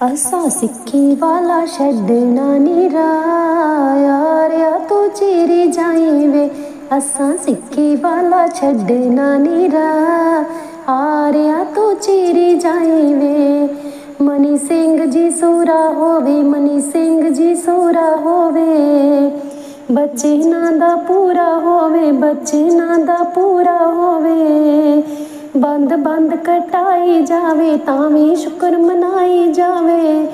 ਅਸਾਂ ਸਿੱਖੀ ਵਾਲਾ ਛੱਡਣਾ ਨੀ ਯਾਰਿਆ ਤੂੰ ਚਿਰ ਜਾਈ ਵੇ ਅਸਾਂ ਸਿੱਖੀ ਵਾਲਾ ਛੱਡਣਾ ਨੀ ਆਰਿਆ ਤੂੰ ਚਿਰ ਜਾਈ ਵੇ ਮਨੀ ਸਿੰਘ ਜੀ ਸੂਰਾ ਹੋਵੇ, ਮਨੀ ਸਿੰਘ ਜੀ ਸੂਰਾ ਹੋਵੇ। ਬੱਚੇ ਨਾ ਦਾ ਪੂਰਾ ਹੋਵੇ, ਬੱਚੇ ਨਾ ਦਾ ਪੂਰਾ ਹੋਵੇ। ਬੰਦ ਬੰਦ ਕਟਾਈ ਜਾਵੇ, ਤਾਂ ਵੀ ਸ਼ੁਕਰ ਮਨਾਈ ਜਾਵੇ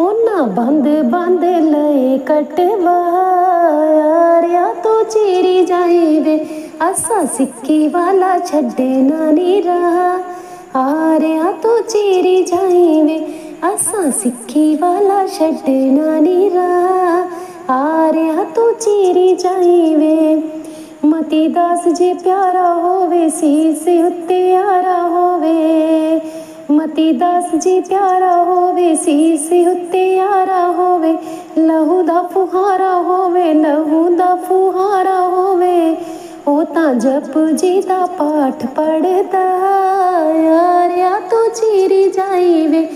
ਉਹਨਾਂ ਬੰਦ ਬੰਦ ਲਏ ਕਟਵਾ ਯਾਰਿਆ ਤੂੰ ਚੀਰੀ ਜਾਈ ਵੇ ਅਸਾਂ ਸਿੱਕੀ ਵਾਲਾ ਛੱਡੇ ਨਾ ਨੀ ਰਹਾ ਆਰਿਆ ਤੂੰ ਚੀਰੀ ਜਾਈ ਵੇ ਅਸਾਂ ਸਿੱਖੀ ਵਾਲਾ ਛੱਡੇ ਨਾ ਨੀ ਰਹਾ ਆਰਿਆ ਤੂੰ ਚੀਰੀ ਜਾਈ ਵੇ ਮਤੀ ਦਾਸ ਜੀ ਪਿਆਰਾ ਹੋਵੇ ਸੀਸ ਉੱਤੇ ਆਰਾ ਹੋਵੇ ਮਤੀ ਦਾਸ ਜੀ ਪਿਆਰਾ ਹੋਵੇ, ਸੀਸ ਉੱਤੇ ਆਰਾ ਹੋਵੇ, ਲਹੂ ਦਾ ਫੁਹਾਰਾ ਹੋਵੇ, ਲਹੂ ਦਾ ਫੁਹਾਰਾ ਹੋਵੇ, ਉਹ ਤਾਂ ਜਪ ਜੀ ਦਾ ਪਾਠ ਪੜਦਾ ਯਾਰਿਆ ਤੂੰ ਚੀਰੀ ਜਾਈ ਵੇ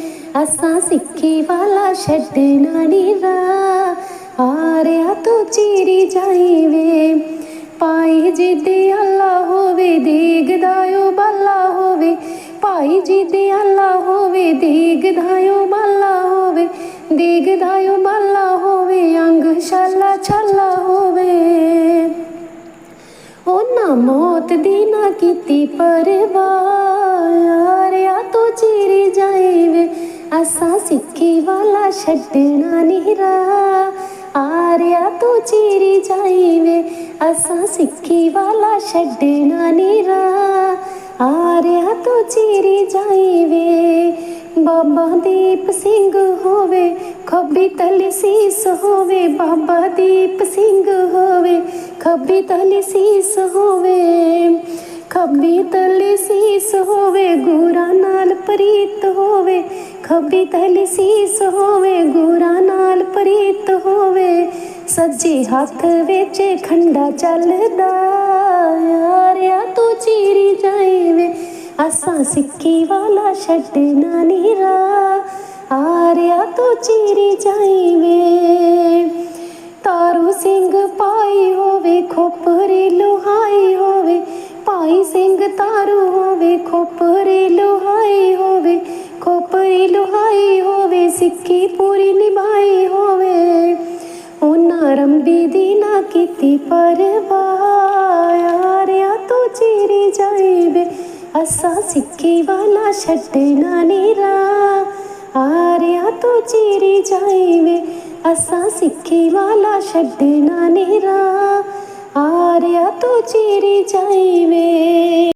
ਅਸਾਂ ਸਿੱਖੀ ਵਾਲਾ ਛੱਡਣਾ ਨੀ ਰਾ ਆਰਿਆ ਤੂੰ ਚੀਰੀ ਜਾਈ ਵੇ ਪਾਈ ਜੀ ਦੇ ਅੱਲਾ ਹੋਵੇ, ਦੀਗਦਾਇਓ ਬਾਲਾ ਹੋਵੇ ਭਾਈ ਜੀ ਦੇ ਅੱਲਾ ਹੋਵੇ ਦੀਗਦਾਇਓ ਬਾਲਾ ਹੋਵੇ ਦੀਗਦਾਇਓ ਬਾਲਾ ਹੋਵੇ, ਅੰਗ ਛਾਲਾ ਛਾਲਾ ਹੋਵੇ। ਉਹਨਾਂ ਮੌਤ ਦੀ ਨਾ ਕੀਤੀ ਪਰਵਾਹ ਯਾਰਿਆ ਤੂੰ ਚੀਰੀ ਜਾਈ ਵੇ ਅਸਾਂ ਸਿੱਖੀ ਵਾਲਾ ਛੱਡਣਾ ਨਹੀਂ ਰਾ ਆਰਿਆ ਤੂੰ ਚੀਰੀ ਜਾਈ ਵੇ ਅਸਾਂ ਸਿੱਖੀ ਵਾਲਾ ਛੱਡਣਾ ਨਹੀਂ ਰਾ ਆਰਿਆ ਤੂੰ ਚੀਰੀ ਜਾਈ ਬਾਬਾ ਦੀਪ ਸਿੰਘ ਹੋਵੇ, ਖੱਬੀ ਤਲੀ ਸੀਸ ਹੋਵੇ, ਬਾਬਾ ਦੀਪ ਸਿੰਘ ਹੋਵੇ, ਖੱਬੀ ਤਲੀ ਸੀਸ ਹੋਵੇ, ਖੱਬੀ ਤਲੀ ਸੀਸ ਹੋਵੇ, ਗੁਰਾਂ ਨਾਲ ਪ੍ਰੀਤ ਹੋਵੇ, ਖੱਬੀ ਤਲੀ ਸੀਸ ਹੋਵੇ, ਗੁਰਾਂ ਨਾਲ ਪ੍ਰੀਤ ਹੋਵੇ, ਸੱਜੇ ਹੱਥ ਵਿੱਚ ਖੰਡਾ ਚੱਲਦਾ। ਅਸਾਂ ਸਿੱਖੀ ਵਾਲਾ ਛੱਡਣਾ ਨੀ ਰਾ ਆਰਿਆ ਤੂੰ ਚੀਰੀ ਜਾਈ ਵੇ ਤਾਰੂ ਸਿੰਘ ਪਾਈ ਹੋਵੇ, ਖੋਪਰੇ ਲੋਹਾਈ ਹੋਵੇ। ਪਾਈ ਸਿੰਘ ਤਾਰੂ ਹੋਵੇ, ਖੋਪਰੇ ਲੋਹਾਈ ਹੋਵੇ। ਖੋਪਰੇ ਲੋਹਾਈ ਹੋਵੇ, ਸਿੱਖੀ ਪੂਰੀ ਨਿਭਾਈ ਹੋਵੇ। ਉਹਨਾਂ ਰੰਬੀ ਦੀ ਨਾ ਕੀਤੀ ਪਰਵਾਹ। ਅਸਾਂ ਸਿੱਖੀ ਵਾਲਾ ਛੱਡਣਾ ਨੀਰਾ ਆਰਿਆ ਤੂੰ ਚੀਰੀ ਜਾਈ ਵੇ ਅਸਾਂ ਸਿੱਖੀ ਵਾਲਾ ਛੱਡਣਾ ਨੀ ਆਰਿਆ ਤੂੰ ਚੀਰੀ ਜਾਈ ਵੇ